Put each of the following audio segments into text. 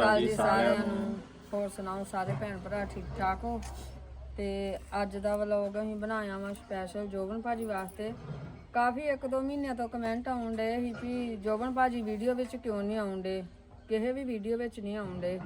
ਕਾਲ ਜੀ ਸਾਰਿਆਂ ਨੂੰ। ਹੋਰ ਸੁਣਾਓ ਸਾਰੇ ਭੈਣ ਭਰਾ ਠੀਕ ਠਾਕ ਹੋ? ਤੇ ਅੱਜ ਦਾ ਵਲੌਗ ਅਸੀਂ ਬਣਾਇਆ ਵਾ ਸਪੈਸ਼ਲ ਜੋਬਨ ਭਾਜੀ ਵਾਸਤੇ। ਕਾਫੀ ਇੱਕ ਦੋ ਮਹੀਨਿਆਂ ਤੋਂ ਕਮੈਂਟ ਆਉਣ ਡਏ ਸੀ ਵੀ ਜੋਬਨ ਭਾਜੀ ਵੀਡੀਓ ਵਿੱਚ ਕਿਉਂ ਨਹੀਂ ਆਉਂਦੇ ਕਿਸੇ ਵੀ ਵੀਡੀਓ ਵਿੱਚ ਨਹੀਂ ਆਉਂਦੇ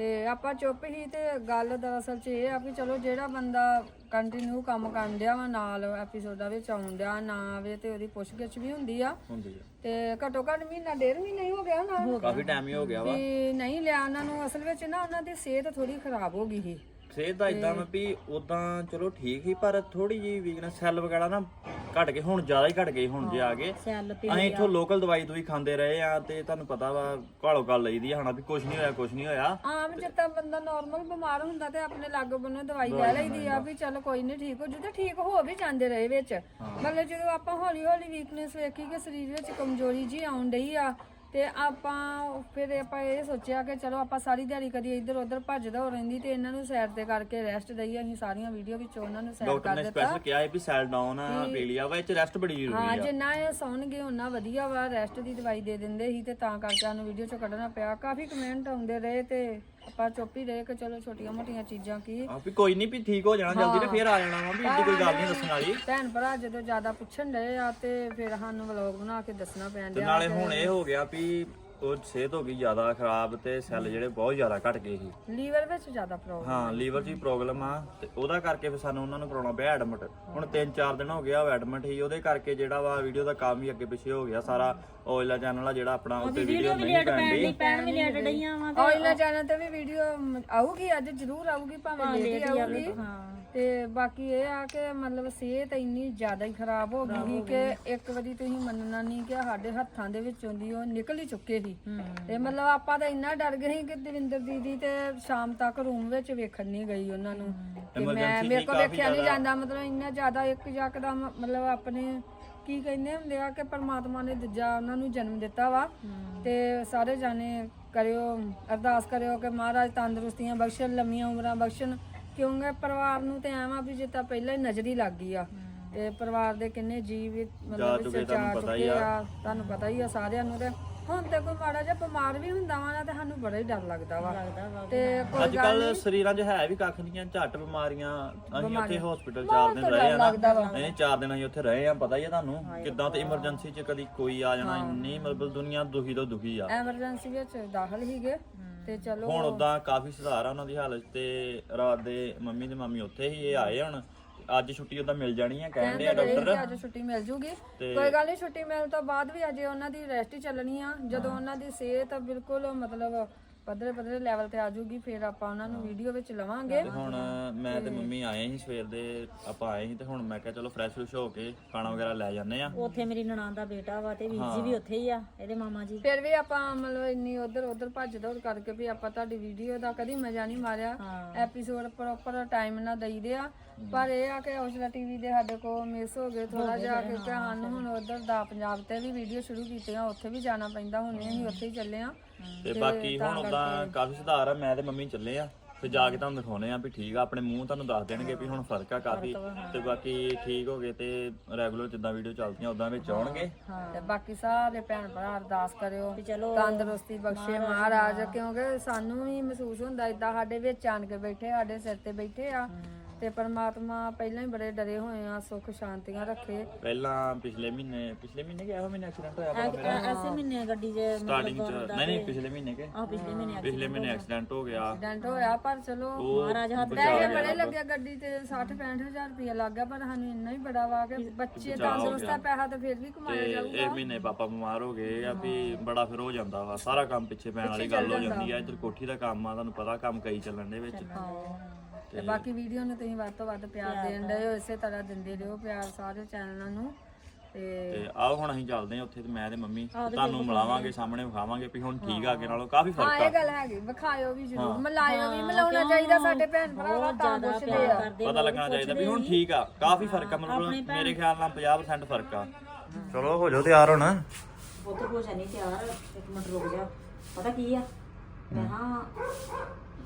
ਤੇ ਆਪਾਂ ਚੁੱਪ ਹੀ ਤੇ ਗੱਲ ਦਰਅਸਲ 'ਚ ਇਹ ਆ ਵੀ ਚਲੋ ਜਿਹੜਾ ਬੰਦਾ ਕੰਟੀਨਿਊ ਕੰਮ ਕਰਨ ਡਿਆ ਵਾ ਨਾਲ ਐਪੀਸੋਡਾਂ ਵਿੱਚ ਆਉਣ ਡਿਆ ਨਾ ਆਵੇ ਤੇ ਉਹਦੀ ਪੁੱਛਗਿੱਛ ਵੀ ਹੁੰਦੀ ਆ। ਹੁੰਦੀ ਹੈ ਤੇ ਘੱਟੋ ਘੱਟ ਮਹੀਨਾ ਡੇਢ ਮਹੀਨਾ ਹੀ ਹੋ ਗਿਆ ਨਾ। ਕਾਫੀ ਟਾਈਮ ਹੀ ਹੋ ਗਿਆ ਵਾ। ਵੀ ਨਹੀਂ ਲਿਆ ਉਹਨਾਂ ਨੂੰ ਅਸਲ ਵਿੱਚ ਨਾ ਉਹਨਾਂ ਦੀ ਸਿਹਤ ਥੋੜੀ ਖਰਾਬ ਹੋ ਗਈ ਸੀ। ਸਿਹਤ ਦਾ ਇਦਾਂ ਮੈਂ ਵੀ ਉਦਾਂ ਚਲੋ ਠੀਕ ਹੀ ਪਰ ਥੋੜੀ ਜੀ ਵੀਕਨੈਸ ਸੈੱਲ ਵਗੈਰਾ ਨਾ ਘਟ ਗਏ ਹੁਣ ਜ਼ਿਆਦਾ ਹੀ ਘਟ ਗਏ ਹੁਣ ਜੇ ਆ ਗਏ। ਅਸੀਂ ਇੱਥੋਂ ਲੋਕਲ ਦਵਾਈ ਦੂਈ ਖਾਂਦੇ ਰਹੇ ਆ ਤੇ ਤੁਹਾਨੂੰ ਪਤਾ ਵਾ ਘਾਲੋ ਗੱਲ ਲਈਦੀ ਆ ਹਣਾ ਵੀ ਕੁਝ ਨਹੀਂ ਹੋਇਆ ਕੁਝ ਨਹੀਂ ਹੋਇਆ। ਆਮ ਜਿੱਦਾਂ ਬੰਦਾ ਨਾਰਮਲ ਬਿਮਾਰ ਹੁੰਦਾ ਤੇ ਆਪਣੇ ਲਾਗੋ ਬੰਨੋ ਦਵਾਈ ਲੈ ਲਈਦੀ ਆ ਵੀ ਚਲ ਕੋਈ ਨਹੀਂ ਠੀਕ ਹੋ ਜੂ ਤੇ ਠੀਕ ਹੋ ਵੀ ਜਾਂਦੇ ਰਹੇ ਵਿੱਚ। ਮਤਲਬ ਜਦੋਂ ਆਪਾਂ ਹੌਲੀ ਹੌਲੀ ਵੀਕਨੈਸ ਵੇਖੀ ਕਿ ਸਰੀਰ ਵਿੱਚ ਕਮਜ਼ੋਰੀ ਜੀ ਆਉਣ ਡਈ ਆ ਤੇ ਆਪਾਂ ਫਿਰ ਆਪਾਂ ਇਹ ਸੋਚਿਆ ਕਿ ਚਲੋ ਆਪਾਂ ਸਾਰੀ ਦਿਹਾੜੀ ਕਦੀ ਇੱਧਰ ਉੱਧਰ ਭੱਜਦਾ ਹੋ ਰਹਿੰਦੀ ਤੇ ਇਹਨਾਂ ਨੂੰ ਸਾਈਡ ਤੇ ਕਰਕੇ ਰੈਸਟ ਦਈਏ ਅਸੀਂ ਸਾਰੀਆਂ ਵੀਡੀਓ ਵਿੱਚ ਉਹਨਾਂ ਨੂੰ ਸਾਈਡ ਡਾਕਟਰ ਕਰ ਨੇ ਦਿੱਤਾ। ਸਪੈਸ਼ਲ ਕਿਹਾ ਹੈ ਵੀ ਸੈਲ ਡਾਊਨ ਪੀ ਲਿਆ ਵਾ ਇਹ ਚ ਰੈਸਟ ਬੜੀ ਹਾਂ ਜ਼ਰੂਰੀ ਆ। ਜਿੰਨਾ ਇਹ ਸੌਣਗੇ ਉਹਨਾਂ ਵਧੀਆ ਵਾ ਰੈਸਟ ਦੀ ਦਵਾਈ ਦੇ ਦਿੰਦੇ ਸੀ ਤੇ ਤਾਂ ਕਰਕੇ ਸਾਨੂੰ ਵੀਡੀਓ ਚੋਂ ਕੱਢਣਾ ਪਿਆ। ਕਾਫੀ ਕਮੈਂਟ ਆਉਂਦੇ ਰਹੇ ਤੇ ਆਪਾਂ ਚੁੱਪ ਹੀ ਰਹੇ ਕਿ ਚਲੋ ਛੋਟੀਆਂ ਮੋਟੀਆਂ ਚੀਜ਼ਾਂ ਕੀ। ਆ ਵੀ ਕੋਈ ਨਹੀਂ ਵੀ ਠੀਕ ਹੋ ਜਾਣਾ ਜਲਦੀ ਤੇ ਫੇਰ ਆ ਜਾਣਾ ਵਾ ਵੀ ਇੱਡੀ ਕੋਈ ਗੱਲ ਨਹੀਂ ਦੱਸਣ ਵਾਲੀ। ਭੈਣ ਭਰਾ ਜਦੋਂ ਜ਼ਿਆਦਾ ਪੁੱਛਣ ਡਏ ਆ ਤੇ ਫਿਰ ਸਾਨੂੰ ਵਲੌਗ ਬਣਾ ਕੇ ਦੱਸਣਾ ਪੈਣ ਤੇ ਨਾਲੇ ਹੁਣ ਇਹ ਹੋ ਗਿਆ ਵੀ ਉਹ ਸਿਹਤ ਹੋ ਗਈ ਜ਼ਿਆਦਾ ਖਰਾਬ ਤੇ ਸੈੱਲ ਜਿਹੜੇ ਬਹੁਤ ਜ਼ਿਆਦਾ ਘਟ ਗਏ ਸੀ। ਲੀਵਰ ਵਿੱਚ ਜ਼ਿਆਦਾ ਪ੍ਰੋਬਲਮ ਹਾਂ ਲੀਵਰ 'ਚ ਵੀ ਪ੍ਰੋਬਲਮ ਆ ਤੇ ਉਹਦਾ ਕਰਕੇ ਫਿਰ ਸਾਨੂੰ ਉਹਨਾਂ ਨੂੰ ਕਰਾਉਣਾ ਪਿਆ ਐਡਮਿਟ ਹੁਣ 3-4 ਦਿਨ ਹੋ ਗਿਆ ਉਹ ਐਡਮਿਟ ਹੀ ਉਹਦੇ ਕਰਕੇ ਜਿਹੜਾ ਵਾ ਵੀਡੀਓ ਦਾ ਕੰਮ ਵੀ ਅੱਗੇ ਪਿੱਛੇ ਹੋ ਗਿਆ ਸਾਰਾ। ਆਇਲਾ ਚੈਨਲ ਆ ਜਿਹੜਾ ਆਪਣਾ ਉੱਤੇ ਵੀਡੀਓ ਨਹੀਂ ਪੈਂਦੀ ਪੈਣ ਵੀ ਲੇਟ ਡਈਆਂ ਵਾ ਆਇਲ ਚੈਨਲ ਤੇ ਵੀ ਵੀਡੀਓ ਆਊਗੀ ਅੱਜ ਜ਼ਰੂਰ ਆਊਗੀ ਭਾਵੇਂ ਲੇਟ ਹੀ ਆਊਗੀ। ਤੇ ਬਾਕੀ ਇਹ ਆ ਕਿ ਮਤਲਬ ਸਿਹਤ ਇੰਨੀ ਜ਼ਿਆਦਾ ਹੀ ਖਰਾਬ ਹੋ ਗਈ ਸੀ ਕਿ ਇੱਕ ਵਾਰੀ ਤੁਸੀਂ ਮੰਨਣਾ ਨਹੀਂ ਕਿ ਸਾਡੇ ਹੱਥਾਂ ਦੇ ਵਿੱਚੋਂ ਦੀ ਉਹ ਨਿਕਲ ਹੀ ਚੁੱਕੇ ਸੀ। ਤੇ ਮਤਲਬ ਆਪਾਂ ਤਾਂ ਇੰਨਾ ਡਰ ਗਏ ਸੀ ਕਿ ਦਵਿੰਦਰ ਦੀਦੀ ਤੇ ਸ਼ਾਮ ਤੱਕ ਰੂਮ ਵਿੱਚ ਵੇਖਣ ਨਹੀਂ ਗਈ ਉਹਨਾਂ ਨੂੰ। ਤੇ ਮੈਂ ਮੇਰੇ ਕੋਲ ਵੇਖਿਆ ਨਹੀਂ ਜਾਂਦਾ ਮਤਲਬ ਇੰਨਾ ਜ਼ਿਆਦਾ ਇੱਕ ਯਕਦਮ ਮਤਲਬ ਆਪਣੇ ਕੀ ਕਹਿੰਦੇ ਹੁੰਦੇ ਆ ਕਿ ਪਰਮਾਤਮਾ ਨੇ ਦੂਜਾ ਉਹਨਾਂ ਨੂੰ ਜਨਮ ਦਿੱਤਾ ਵਾ। ਤੇ ਸਾਰੇ ਜਾਣੇ ਕਰਿਓ ਅਰਦਾਸ ਕਰਿਓ ਕਿ ਮਹਾਰਾਜ ਤੰਦਰੁਸਤੀਆਂ ਬਖਸ਼ਣ ਲੰਮੀਆਂ ਉਮਰਾਂ ਬਖਸ਼ਣ। ਕਿਉਂਕਿ ਪਰਿਵਾਰ ਨੂੰ ਤੇ ਐਵੇਂ ਵੀ ਜਿੱਤਾ ਪਹਿਲਾਂ ਹੀ ਨਜ਼ਰੀ ਲੱਗ ਗਈ ਆ। ਤੇ ਪਰਿਵਾਰ ਦੇ ਕਿੰਨੇ ਜੀਵ ਮਤਲਬ ਵਿੱਚ ਜਾ ਚੁੱਕੇ ਆ। ਤੁਹਾਨੂੰ ਪਤਾ ਹੀ ਆ ਸਾਰਿਆਂ ਨੂੰ ਤੇ ਹੁਣ ਤੇ ਕੋਈ ਮਾੜਾ ਜਿਹਾ ਬਿਮਾਰ ਵੀ ਹੁੰਦਾ ਵਾ ਨਾ ਤੇ ਸਾਨੂੰ ਬੜਾ ਹੀ ਡਰ ਲੱਗਦਾ ਵਾ। ਤੇ ਕੋਈ ਅੱਜ ਕੱਲ ਸਰੀਰਾਂ 'ਚ ਹੈ ਵੀ ਕੱਖ ਨਹੀਂ ਆ ਝੱਟ ਬਿਮਾਰੀਆਂ ਅਸੀਂ ਉੱਥੇ ਹਸਪੀਟਲ 4 ਦਿਨ ਰਹੇ ਆ ਨਾ। ਨਹੀਂ 4 ਦਿਨ ਅਸੀਂ ਉੱਥੇ ਰਹੇ ਆ ਪਤਾ ਹੀ ਆ ਤੁਹਾਨੂੰ। ਕਿੱਦਾਂ ਤੇ ਇਮਰਜੈਂਸੀ 'ਚ ਕਦੀ ਕੋਈ ਆ ਜਾਣਾ ਇੰਨੀ ਮਤਲਬ ਦੁਨੀਆ ਦੁਖੀ ਤੋਂ ਦੁਖੀ ਆ। ਐਮਰਜੈਂਸੀ ਵਿੱਚ ਦਾਖਲ ਹੀਗੇ ਤੇ ਚਲੋ ਹੁਣ ਉਦਾਂ ਕਾਫੀ ਸੁਧਾਰ ਆ ਉਹਨਾਂ ਦੀ ਹਾਲਤ ਤੇ ਰਾਤ ਦੇ ਮੰਮੀ ਤੇ ਮਾਮੀ ਉੱਥੇ ਹੀ ਇਹ ਆਏ ਹੁਣ। ਅੱਜ ਛੁੱਟੀ ਉਦਾਂ ਮਿਲ ਜਾਣੀ ਆ ਕਹਿੰਦੇ ਆ ਡਾਕਟਰ ਕਿ ਅੱਜ ਛੁੱਟੀ ਮਿਲ ਜੂਗੀ। ਕੋਈ ਗੱਲ ਨਹੀਂ ਛੁੱਟੀ ਮਿਲਣ ਤੋਂ ਬਾਅਦ ਵੀ ਅਜੇ ਉਹਨਾਂ ਦੀ ਰੈਸਟ ਹੀ ਚੱਲਣੀ ਆ। ਜਦੋਂ ਉਹਨਾਂ ਦੀ ਸਿਹਤ ਬਿਲਕੁਲ ਮਤਲਬ ਪੱਧਰੇ ਪੱਧਰੇ ਲੈਵਲ ਤੇ ਆ ਜੂਗੀ ਫਿਰ ਆਪਾਂ ਉਹਨਾਂ ਨੂੰ ਵੀਡੀਓ ਵਿੱਚ ਲਵਾਂਗੇ। ਤੇ ਹੁਣ ਮੈਂ ਤੇ ਮੰਮੀ ਆਏ ਸੀ ਸਵੇਰ ਦੇ ਆਪਾਂ ਆਏ ਸੀ ਤੇ ਹੁਣ ਮੈਂ ਕਿਹਾ ਚਲੋ ਫਰੈਸ਼ ਫਰੈਸ਼ ਹੋ ਕੇ ਖਾਣਾ ਵਗੈਰਾ ਲੈ ਜਾਂਦੇ ਆ ਉੱਥੇ ਮੇਰੀ ਨਨਾਣ ਦਾ ਬੇਟਾ ਵਾ ਤੇ ਵੀਰ ਜੀ ਵੀ ਉੱਥੇ ਹੀ ਆ ਇਹਦੇ ਮਾਮਾ ਜੀ। ਫਿਰ ਵੀ ਆਪਾਂ ਮਤਲਬ ਇੰਨੀ ਉਧਰ ਉਧਰ ਭੱਜ ਦੌੜ ਕਰਕੇ ਵੀ ਆਪਾਂ ਤੁਹਾਡੀ ਵੀਡੀਓ ਦਾ ਕਦੀ ਮਜ਼ਾ ਨਹੀਂ ਮਾਰਿਆ। ਐਪੀਸੋਡ ਪ੍ਰੋਪਰ ਟਾਈਮ ਨਾਲ ਦਈਦੇ ਆ। ਪਰ ਇਹ ਆ ਕਿ ਹੌਸਲਾ ਟੀਵੀ ਦੇ ਸਾਡੇ ਕੋਲ ਮਿਸ ਹੋ ਗਏ ਥੋੜਾ ਜਿਹਾ ਕਿਉਂਕਿ ਸਾਨੂੰ ਹੁਣ ਉਧਰ ਦਾ ਪੰਜਾਬ ਤੇ ਵੀ ਵੀਡੀਓ ਸ਼ੁਰੂ ਕੀਤੀਆਂ ਉੱਥੇ ਵੀ ਜਾਣਾ ਪੈਂਦਾ ਹੁਣ ਅਸੀਂ ਉੱਥੇ ਹੀ ਚੱਲੇ ਆ ਤੇ ਬਾਕੀ ਹੁਣ ਉਦਾਂ ਕਾਫੀ ਸੁਧਾਰ ਆ ਮੈਂ ਤੇ ਮੰਮੀ ਚੱਲੇ ਆ ਤੇ ਜਾ ਕੇ ਤੁਹਾਨੂੰ ਦਿਖਾਉਣੇ ਆ ਵੀ ਠੀਕ ਆ ਆਪਣੇ ਮੂੰਹ ਤੁਹਾਨੂੰ ਦੱਸ ਦੇਣਗੇ ਵੀ ਹੁਣ ਫ਼ਰਕ ਆ ਕਾਫੀ ਤੇ ਬਾਕੀ ਠੀਕ ਹੋ ਗਏ ਤੇ ਰੈਗੂਲਰ ਜਿੱਦਾਂ ਵੀਡੀਓ ਚੱਲਦੀਆਂ ਉਦਾਂ ਵਿੱਚ ਆਉਣਗੇ। ਤੇ ਬਾਕੀ ਸਾਰੇ ਭੈਣ ਭਰਾ ਅਰਦਾਸ ਕਰਿਓ ਚਲੋ ਤੰਦਰੁਸਤੀ ਬਖਸ਼ੇ ਮਹਾਰਾਜ ਕਿਉਂਕਿ ਸਾਨੂੰ ਵੀ ਮਹਿਸੂਸ ਹੁੰਦਾ ਇਦਾਂ ਸਾਡੇ ਵਿੱਚ ਆਣ ਕੇ ਬੈਠੇ ਸਾਡੇ ਸਿਰ ਤੇ ਬੈਠੇ ਆ। ਤੇ ਪਰਮਾਤਮਾ ਪਹਿਲਾਂ ਹੀ ਬੜੇ ਡਰੇ ਹੋਏ ਆ ਸੁੱਖ ਸ਼ਾਂਤੀਆਂ ਰੱਖੇ। ਪਹਿਲਾਂ ਪਿਛਲੇ ਮਹੀਨੇ ਪਿਛਲੇ ਮਹੀਨੇ ਕਿ ਇਹੋ ਮਹੀਨੇ ਐਕਸੀਡੈਂਟ ਹੋਇਆ ਵਾ ਮੇਰਾ? ਐਸੇ ਮਹੀਨੇ ਗੱਡੀ 'ਚ ਸਟਾਰਟਿੰਗ ਚ। ਨਹੀਂ ਨਹੀਂ ਪਿਛਲੇ ਮਹੀਨੇ ਕੇ? ਆ ਪਿਛਲੇ ਮਹੀਨੇ ਪਿਛਲੇ ਮਹੀਨੇ ਐਕਸੀਡੈਂਟ ਹੋ ਗਿਆ। ਐਕਸੀਡੈਂਟ ਹੋਇਆ ਪਰ ਚਲੋ ਮਹਾਰਾਜ ਹੱਥ ਪੈਸੇ ਬੜੇ ਲੱਗਿਆ ਗੱਡੀ ਤੇ 60 65000 ਰੁਪਇਆ ਲੱਗ ਗਿਆ ਪਰ ਸਾਨੂੰ ਇੰਨਾ ਹੀ ਬੜਾ ਵਾ ਕਿ ਬੱਚੇ ਤੰਦਰੁਸਤ ਆ ਪੈਸਾ ਤਾਂ ਫਿਰ ਵੀ ਕਮਾਇਆ ਜਾਊਗਾ। ਇਹ ਮਹੀਨੇ ਪਾਪਾ ਬਿਮਾਰ ਹੋ ਗਏ ਆ ਵੀ ਬੜਾ ਫਿਰ ਹੋ ਜਾਂਦਾ ਵਾ। ਸਾਰਾ ਕੰਮ ਪਿੱਛੇ ਪੈਣ ਵਾਲੀ ਗੱਲ ਹੋ ਜਾਂਦੀ। ਆ। ਇੱਧਰ ਕੋਠੀ ਦਾ ਕੰਮ ਆ ਤੁਹਾਨੂੰ ਪਤਾ ਕੰਮ ਕਈ ਚੱਲਣ ਦੇ ਵਿੱਚ। ਤੇ ਬਾਕੀ ਵੀਡੀਓ ਨੂੰ ਤੁਸੀਂ ਵੱਧ ਤੋਂ ਵੱਧ ਪਿਆਰ ਦੇਣ ਡਏ ਹੋ ਇਸੇ ਤਰ੍ਹਾਂ ਦਿੰਦੇ ਰਹੋ ਪਿਆਰ ਸਾਰੇ ਚੈਨਲਾਂ ਨੂੰ। ਤੇ ਤੇ ਆਓ ਹੁਣ ਅਸੀਂ ਚੱਲਦੇ ਹਾਂ ਉੱਥੇ ਤੇ ਮੈਂ ਤੇ ਮੰਮੀ ਤੁਹਾਨੂੰ ਮਿਲਾਵਾਂਗੇ ਸਾਹਮਣੇ ਵਿਖਾਵਾਂਗੇ ਵੀ ਹੁਣ ਠੀਕ ਆ ਅੱਗੇ ਨਾਲੋਂ ਕਾਫੀ ਹਾਂ ਫ਼ਰਕ ਇਹ ਗੱਲ ਹੈਗੀ ਵਿਖਾਇਓ ਵੀ ਜ਼ਰੂਰ ਮਲਾਇਓ ਵੀ ਮਿਲਾਉਣਾ ਚਾਹੀਦਾ ਸਾਡੇ ਭੈਣ ਭਰਾਵਾਂ ਤਾਂ ਪੁੱਛਦੇ ਆ। ਪਤਾ ਲੱਗਣਾ ਚਾਹੀਦਾ ਵੀ ਹੁਣ ਠੀਕ ਆ ਕਾਫੀ ਫ਼ਰਕ ਆ ਮਤਲਬ ਮੇਰੇ ਖਿਆਲ ਨਾਲ 50% ਫ਼ਰਕ ਆ। ਚਲੋ ਹੋ ਜਾਓ ਤਿਆਰ ਹੁਣ। ਬਹੁਤ ਕੁਝ ਨਹੀਂ ਤਿਆਰ ਇੱਕ ਮਿੰਟ ਰੁਕ ਜਾ। ਪਤਾ ਕੀ ਆ? ਮੈਂ ਹਾਂ।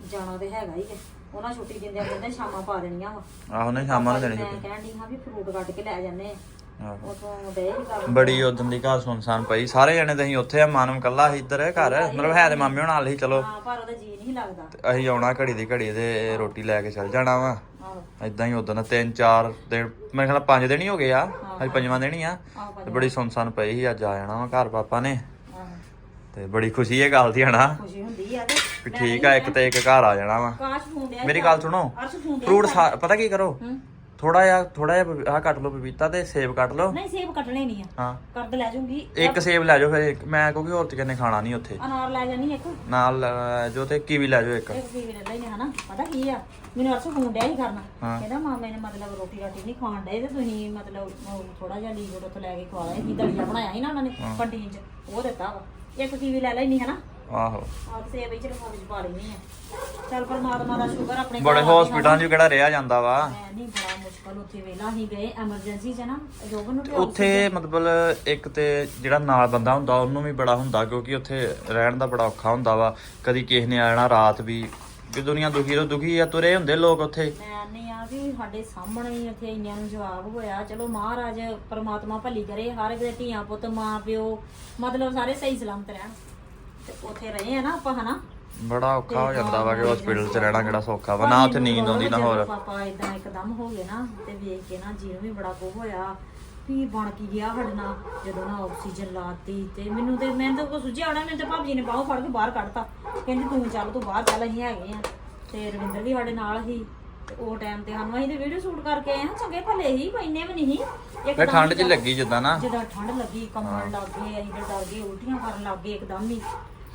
ਜਾਣਾ ਤੇ ਹੈਗਾ ਹੀ ਕਿ ਉਹਨਾਂ ਛੁੱਟੀ ਦਿੰਦੇ ਆ ਕਹਿੰਦੇ ਸ਼ਾਮਾਂ ਪਾ ਦੇਣੀਆਂ ਵਾ। ਆਹੋ ਨਹੀਂ ਸ਼ਾਮਾਂ ਨੂੰ ਦੇਣੀ ਮੈਂ ਕਹਿਣ ਦੀ ਹਾਂ ਵੀ ਫਰੂਟ ਕੱਟ ਕੇ ਲੈ ਜਾਂਦੇ ਆ। ਆਹੋ। ਉਥੋਂ ਦੇ ਹੀ ਕਰ ਬੜੀ ਉਦੋਂ ਦੀ ਘਰ ਸੁਨਸਾਨ ਪਈ। ਸਾਰੇ ਜਣੇ ਤਾਂ ਅਸੀਂ ਉੱਥੇ ਆ ਮਾਨਵ ਕੱਲਾ ਸੀ ਇੱਧਰ ਘਰ। ਮਤਲਬ ਹੈ ਤੇ ਮਾਮੇ ਹੋਣਾ ਨਾਲ ਹੀ ਚਲੋ। ਹਾਂ ਪਰ ਉਹਦਾ ਜੀ ਨਹੀਂ ਲੱਗਦਾ। ਤੇ ਅਸੀਂ ਆਉਣਾ ਘੜੀ ਦੀ ਘੜੀ ਤੇ ਰੋਟੀ ਲੈ ਕੇ ਚੱਲ ਜਾਣਾ ਵਾ। ਆਹੋ। ਇਦਾਂ ਹੀ ਉਦੋਂ ਤਿੰਨ ਚਾਰ ਦਿਨ ਮੇਰੇ ਖਿਆਲ ਪੰਜ ਦਿਨ ਹੀ ਹੋ ਗਏ ਆ। ਅੱਜ ਪੰਜਵਾਂ ਦਿਨ ਹੀ ਆ। ਆਹੋ ਤੇ ਬੜੀ ਸੁਨਸਾਨ ਪਈ ਸੀ ਅੱਜ ਆ ਜਾਣਾ ਵਾ ਘਰ ਪਾਪਾ ਨੇ। ਆਹੋ। ਤੇ ਬੜੀ ਖੁਸ਼ੀ ਇਹ ਗੱਲ ਦੀ ਹਨਾ? ਖੁਸ਼ੀ ਹੁੰਦੀ ਆ ਤੇ ਵੀ ਠੀਕ ਆ ਇੱਕ ਤੇ ਇੱਕ ਘਰ ਆ ਜਾਣਾ ਵਾ। ਕਾਸ਼ ਮੇਰੀ ਗੱਲ ਸੁਣੋ ਅਰਸ਼ ਫਰੂਟ ਸਾ- ਪਤਾ ਕੀ ਕਰੋ? ਹੂੰ। ਥੋੜਾ ਜਿਹਾ ਥੋੜਾ ਜਿਹਾ ਆਹ ਕੱਟ ਲਓ ਪਪੀਤਾ ਤੇ ਸੇਬ ਕੱਟ ਲਓ। ਨਹੀਂ ਸੇਬ ਕੱਟਣੇ ਨਹੀਂ ਆ। ਹਾਂ। ਕਰਦ ਲੈ ਜਾਊਂਗੀ। ਇੱਕ ਸੇਬ ਲੈ ਜਾਓ ਫਿਰ ਇੱਕ- ਮੈਂ ਕਿਉਂਕਿ ਹੋਰ ਤੇ ਕਿੰਨੇ ਖਾਣਾ ਨਹੀਂ ਉੱਥੇ। ਅਨਾਰ ਲੈ ਜਾਣੀ ਇੱਕ। ਨਾਲ ਜੋ ਤੇ ਕੀਵੀ ਲੈ ਜਾਓ ਇੱਕ। ਇੱਕ ਵੀ ਲੈ ਲੈਣੇ ਹਨਾ? ਪਤਾ ਕੀ ਆ? ਮੈਨੂੰ ਅਰਸ਼ ਫੋਨ ਡਿਆ ਹੀ ਕਰਨਾ। ਹਾਂ। ਕਹਿੰਦਾ ਮਾਮੇ ਨੇ ਮਤਲਬ ਰੋਟੀ ਰਾਟੀ ਨਹੀਂ ਖਾਣ ਡਏ ਤੇ ਤੁਸੀਂ ਮਤਲਬ ਥੋੜਾ ਜਿਹਾ ਲੀਵਰ ਉੱਥੇ ਲੈ ਕੇ ਖਵਾ ਲਿਆ ਕੀ ਦਲੀਆ ਬਣਾਇਆ ਸੀ ਨਾ ਉਹਨਾਂ ਨੇ ਕੰਟੀਨ 'ਚ ਉਹ ਦਿੱਤਾ ਵਾ। ਇੱਕ ਕੀਵੀ ਲੈ ਲੈਣੀ ਹਨਾ? ਆਹੋ। ਆਹ ਤੇ ਸੇਬ ਵਿੱਚ ਰਫਾ ਵਿੱਚ ਪਾ ਲੈਣੀ ਆ। ਚੱਲ ਪਰਮਾਤਮਾ ਦਾ ਸ਼ੁਕਰ ਆਪਣੇ ਬੜੇ ਆ ਹਸਪੀਟਲਾਂ 'ਚ ਕਿਹੜਾ ਰਿਹਾ ਜਾਂਦਾ ਵਾ। ਮੈਂ ਨਹੀਂ ਬੜਾ ਮੁਸ਼ਕਲ ਉੱਥੇ ਵੇਲਾ ਹੀ ਗਏ ਐਮਰਜੈਂਸੀ 'ਚ ਨਾ ਜੋਬਨ ਨੂੰ ਤੇ ਉੱਥੇ ਮਤਲਬ ਇੱਕ ਤੇ ਜਿਹੜਾ ਨਾਲ ਬੰਦਾ ਹੁੰਦਾ ਉਹਨੂੰ ਵੀ ਬੜਾ ਹੁੰਦਾ ਕਿਉਂਕਿ ਉੱਥੇ ਰਹਿਣ ਦਾ ਬੜਾ ਔਖਾ ਹੁੰਦਾ ਵਾ। ਕਦੀ ਕਿਸੇ ਨੇ ਆ ਜਾਣਾ ਰਾਤ ਵੀ ਵੀ ਦੁਨੀਆ ਦੁਖੀ ਤੋਂ ਦੁਖੀ ਆ ਤੁਰੇ ਹੁੰਦੇ ਲੋਕ ਉੱਥੇ। ਮੈਂ ਨਹੀਂ ਆ ਵੀ ਸਾਡੇ ਸਾਹਮਣੇ ਹੀ ਇੱਥੇ ਇੰਨਿਆਂ ਨੂੰ ਜਵਾਬ ਹੋਇਆ। ਚਲੋ ਮਹਾਰਾਜ ਪਰਮਾਤਮਾ ਭਲੀ ਕਰੇ ਹਰ ਇੱਕ ਦੇ ਧੀਆਂ ਪੁੱਤ ਮਾਂ ਪਿਓ ਮਤਲਬ ਸਾਰੇ ਸਹੀ ਸਲਾਮਤ ਰਹਿਣ। ਤੇ ਉੱਥੇ ਰਹੇ ਆ ਨਾ ਆਪਾਂ ਹਨਾ? ਬੜਾ ਔਖਾ ਹੋ ਜਾਂਦਾ ਵਾ ਕਿ ਹਸਪੀਟਲ 'ਚ ਰਹਿਣਾ ਕਿਹੜਾ ਸੌਖਾ ਵਾ। ਨਾ ਉੱਥੇ ਨੀਂਦ ਆਉਂਦੀ ਨਾ ਹੋਰ। ਪਾਪਾ ਇਦਾਂ ਇੱਕਦਮ ਹੋ ਗਏ ਨਾ ਤੇ ਵੇਖ ਕੇ ਨਾ ਜੀ ਨੂੰ ਵੀ ਬੜਾ ਕੋ ਹੋਇਆ ਵੀ ਬਣ ਕੀ ਗਿਆ ਨਾਲ। ਜਦੋਂ ਨਾ ਆਕਸੀਜਨ ਲਾਤੀ ਤੇ ਮੈਨੂੰ ਤੇ ਮੈਂ ਤਾਂ ਕੋ ਸੁਝਿਆ ਮੈਨੂੰ ਤੇ ਭਾਬੀ ਜੀ ਨੇ ਬਾਹੋਂ ਫੜ ਕੇ ਬਾਹਰ ਕੱਢਤਾ। ਕਹਿੰਦੀ ਤੂੰ ਚੱਲ ਤੂੰ ਬਾਹਰ ਚੱਲ ਅਸੀਂ ਹੈਗੇ ਆ। ਤੇ ਰਵਿੰਦਰ ਵੀ ਸਾਡੇ ਨਾਲ ਹੀ ਤੇ ਉਹ ਟਾਈਮ ਤੇ ਸਾਨੂੰ ਅਸੀਂ ਤੇ ਵੀਡੀਓ ਸ਼ੂਟ ਕਰਕੇ ਆਏ ਹਾਂ ਚੰਗੇ ਭਲੇ ਹੀ ਪੈਨੇ ਵੀ ਨਹੀਂ ਇੱਕ ਫਿਰ ਠੰਡ 'ਚ ਲੱਗੀ ਜਿੱਦਾਂ ਨਾ। ਜਦੋਂ ਠੰਡ ਲੱਗੀ ਕੰਬਣ ਲੱਗ ਗਏ ਅਸੀਂ ਤੇ ਡਰ ਗਏ ਉਲਟੀਆਂ ਕਰਨ ਲੱਗ ਗਏ ਇੱਕਦਮ ਹੀ।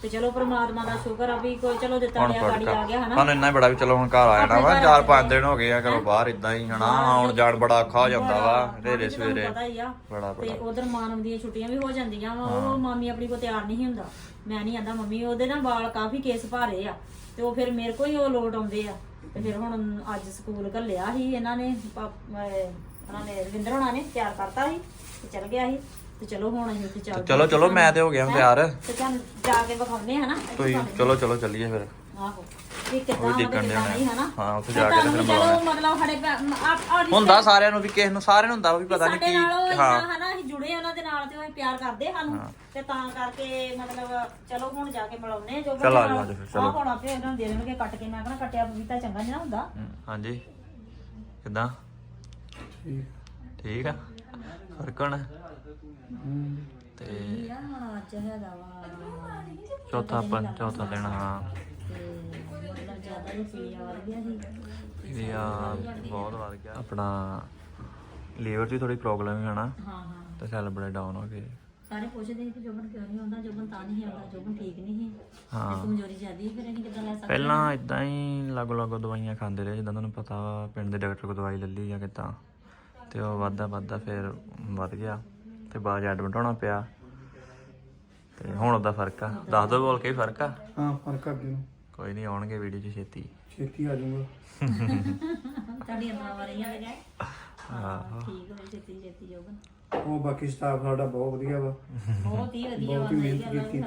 ਤੇ ਚਲੋ ਪ੍ਰਮਾਤਮਾ ਦਾ ਸ਼ੁਕਰ ਆ ਵੀ ਕੋਈ ਚਲੋ ਦਿੱਤਾ ਹੁਣ ਗਾੜੀ ਆ ਗਿਆ ਹਨਾ। ਸਾਨੂੰ ਇੰਨਾ ਹੀ ਬੜਾ ਵੀ ਚਲੋ ਹੁਣ ਘਰ ਆ ਜਾਣਾ ਵਾ ਚਾਰ ਪੰਜ ਦਿਨ ਹੋ ਗਏ ਆ ਘਰੋਂ ਬਾਹਰ ਇਦਾਂ ਹੀ ਹਨਾ ਆਉਣ ਜਾਣ ਬੜਾ ਔਖਾ ਹੋ ਜਾਂਦਾ ਵਾ ਰੇਰੇ ਸਵੇਰੇ। ਪਤਾ ਹੀ ਆ ਬੜਾ ਤੇ ਉਧਰ ਮਾਨਵ ਦੀਆਂ ਛੁੱਟੀਆਂ ਵੀ ਹੋ ਜਾਂਦੀਆਂ ਵਾ ਉਹ ਮਾਮੀ ਆਪਣੀ ਕੋ ਤਿਆਰ ਨਹੀਂ ਹੁੰਦਾ। ਮੈਂ ਨਹੀਂ ਆਂਦਾ ਮੰਮੀ ਉਹਦੇ ਨਾਲ ਵਾਲ ਕਾਫੀ ਕੇਸ ਭਾਰੇ ਆ ਤੇ ਉਹ ਫਿਰ ਮੇਰੇ ਕੋ ਹੀ ਉਹ ਲੋਟ ਆਉਂਦੇ ਆ। ਤੇ ਫਿਰ ਹੁਣ ਅੱਜ ਸਕੂਲ ਘੱਲਿਆ ਸੀ ਇਹਨਾਂ ਉਹਨਾਂ ਨੇ ਰਵਿੰਦਰ ਹੋਣਾ ਨੇ ਤਿਆਰ ਕਰਤਾ ਸੀ ਤੇ ਚਲ ਗਿਆ ਸੀ। ਤੇ ਚਲੋ ਹੁਣ ਅਸੀਂ ਉੱਥੇ ਚੱਲ ਚਲੋ ਚਲੋ ਮੈਂ ਤੇ ਹੋ ਗਿਆ ਤਿਆਰ। ਤੇ ਤੁਹਾਨੂੰ ਜਾ ਕੇ ਵਿਖਾਉਨੇ ਹਨਾ ਤੁਸੀਂ ਚਲੋ ਚਲੋ ਚੱਲੀਏ ਫਿਰ। ਆਹੋ। ਵੀ ਕਿੱਦਾਂ ਦੇਖਣ ਕਿੱਦਾਂ ਨਹੀਂ ਹਨਾ ਹਾਂ, ਉੱਥੇ ਜਾ ਕੇ ਫਿਰ ਚਲੋ ਮਤਲਬ ਸਾਡੇ ਹੁੰਦਾ ਸਾਰਿਆਂ ਨੂੰ ਵੀ ਕਿਸੇ ਨੂੰ ਸਾਰਿਆਂ ਨੂੰ ਹੁੰਦਾ ਵਾ ਵੀ ਪਤਾ ਨਹੀਂ ਉਹ ਕੀ ਹਾਂ। ਹਨਾ ਅਸੀਂ ਜੁੜੇ ਉਹਨਾਂ ਦੇ ਨਾਲ ਤੇ ਉਹ ਅਸੀਂ ਪਿਆਰ ਕਰਦੇ ਸਾਨੂੰ। ਤੇ ਤਾਂ ਕਰਕੇ ਮਤਲਬ ਚਲੋ ਹੁਣ ਜਾ ਕੇ ਮਿਲਾਉਨੇ ਜੋ ਚਲੋ ਆ ਜਾਓ, ਚਲੋ। ਹੁਣ ਆਪੇ ਇਹਨਾਂ ਨੂੰ ਦੇ ਦੇਣਗੇ ਕੱਟ ਕੇ। ਮੈਂ ਕਹਣਾ ਕੱਟਿਆ ਪਪੀਤਾ ਚੰਗਾ ਨਹੀਂ ਨਾ ਹੁੰਦਾ। ਹਾਂਜੀ। ਕਿਦਾਂ? ਠੀਕ ਆ? ਫ਼ਰਕ ਹੋਣਾ। ਤੇ ਯਾ ਹੁਣ ਅੱਜ ਹੈਗਾ ਵਾ ਚੌਥਾ ਪੰਜ ਚੌਥਾ ਦਿਨ ਹਾਂ। ਤੇ ਮਤਲਬ ਜ਼ਿਆਦਾ ਹੀ ਪੀ ਆ ਗਿਆ ਸੀ ਇਹ ਆ ਬਹੁਤ ਵੱਧ ਗਿਆ। ਆਪਣਾ ਲੀਵਰ 'ਚ ਥੋੜੀ ਪ੍ਰੋਬਲਮ ਹੈ ਹਾਂ ਤੇ ਸੈੱਲ ਬੜੇ ਡਾਊਨ ਹੋ ਗਏ। ਸਾਰੇ ਪੁੱਛਦੇ ਸੀ ਕਿ ਜੋਬਨ ਕਿਉਂ ਨਹੀਂ ਆਉਂਦਾ ਜੋਬਨ ਤਾਂ ਨਹੀਂ ਆਉਂਦਾ ਜੋਬਨ ਠੀਕ ਨਹੀਂ ਸੀ। ਹਾਂ। ਕਮਜ਼ੋਰੀ ਜ਼ਿਆਦੀ ਫਿਰ ਅਸੀਂ ਕਿੱਦਾਂ ਲੈ ਸਕਦੇ ਪਹਿਲਾਂ ਇਦਾਂ ਹੀ ਲਾਗੋ ਲਾਗੋ ਦਵਾਈਆਂ ਖਾਂਦੇ ਰਹੇ ਜਿੱਦਾਂ ਤੁਹਾਨੂੰ ਪਤਾ ਵਾ ਪਿੰਡ ਦੇ ਡਾਕਟਰ ਕੋਲ ਦਵਾਈ ਲੈ ਲਈ ਜਾਂ ਕਿੱਦਾਂ। ਤੇ ਉਹ ਵੱਧਦਾ ਵੱਧਦਾ ਫਿਰ ਵੱਧ ਗਿਆ। ਤੇ ਬਾਅਦ ਐਡਮਿਟ ਹੋਣਾ ਪਿਆ। ਤੇ ਹੁਣ ਉਹਦਾ ਫ਼ਰਕ ਆ। ਦੱਸ ਦੋ ਬੋਲ ਕੇ ਹੀ ਫ਼ਰਕ ਆ? ਹਾਂ ਫ਼ਰਕ ਆ ਗਿਆ ਕੋਈ ਨਹੀਂ ਆਉਣਗੇ ਵੀਡੀਓ 'ਚ ਛੇਤੀ। ਛੇਤੀ ਆ ਜਾਊਗਾ। ਤੁਹਾਡੀਆਂ ਦੁਆਵਾਂ ਰਹੀਆਂ ਨੇ ਆਹੋ। ਠੀਕ ਹੋਵੇ ਛੇਤੀ ਛੇਤੀ ਜੋਬਨ ਉਹ ਬਾਕੀ ਸਟਾਫ ਸਾਡਾ ਬਹੁਤ ਵਧੀਆ ਵਾ। ਬਹੁਤ ਹੀ ਵਧੀਆ ਬਹੁਤ ਹੀ ਵਾ ਮਿਹਨਤ ਕੀਤੀ।